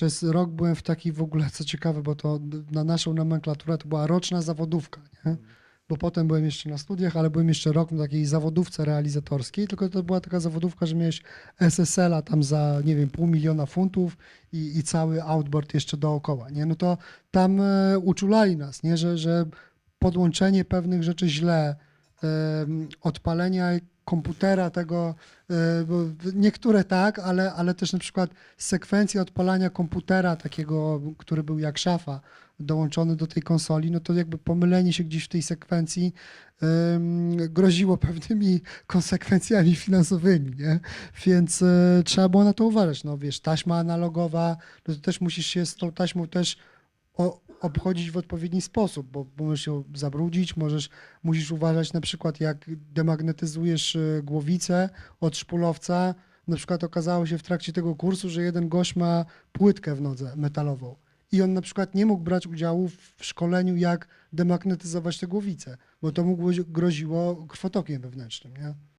przez rok byłem w takiej w ogóle, co ciekawe, bo to na naszą nomenklaturę to była roczna zawodówka, nie? Bo potem byłem jeszcze na studiach, ale byłem jeszcze rok na takiej zawodówce realizatorskiej, tylko to była taka zawodówka, że miałeś SSL-a tam za, nie wiem, pół miliona funtów i, i cały outboard jeszcze dookoła, nie? No to tam e, uczulali nas, nie? Że, że podłączenie pewnych rzeczy źle, em, odpalenia komputera tego, e, niektóre tak, ale, ale też na przykład sekwencja odpalania komputera takiego, który był jak szafa, dołączony do tej konsoli, no to jakby pomylenie się gdzieś w tej sekwencji groziło pewnymi konsekwencjami finansowymi, nie? Więc e, trzeba było na to uważać. No wiesz, taśma analogowa, no to też musisz się z tą taśmą też obchodzić w odpowiedni sposób, bo, możesz ją zabrudzić, możesz, musisz uważać na przykład jak demagnetyzujesz e, głowicę od szpulowca. Na przykład okazało się w trakcie tego kursu, że jeden gość ma płytkę w nodze metalową i on na przykład nie mógł brać udziału w szkoleniu jak demagnetyzować tę głowicę, bo to mu groziło krwotokiem wewnętrznym, nie?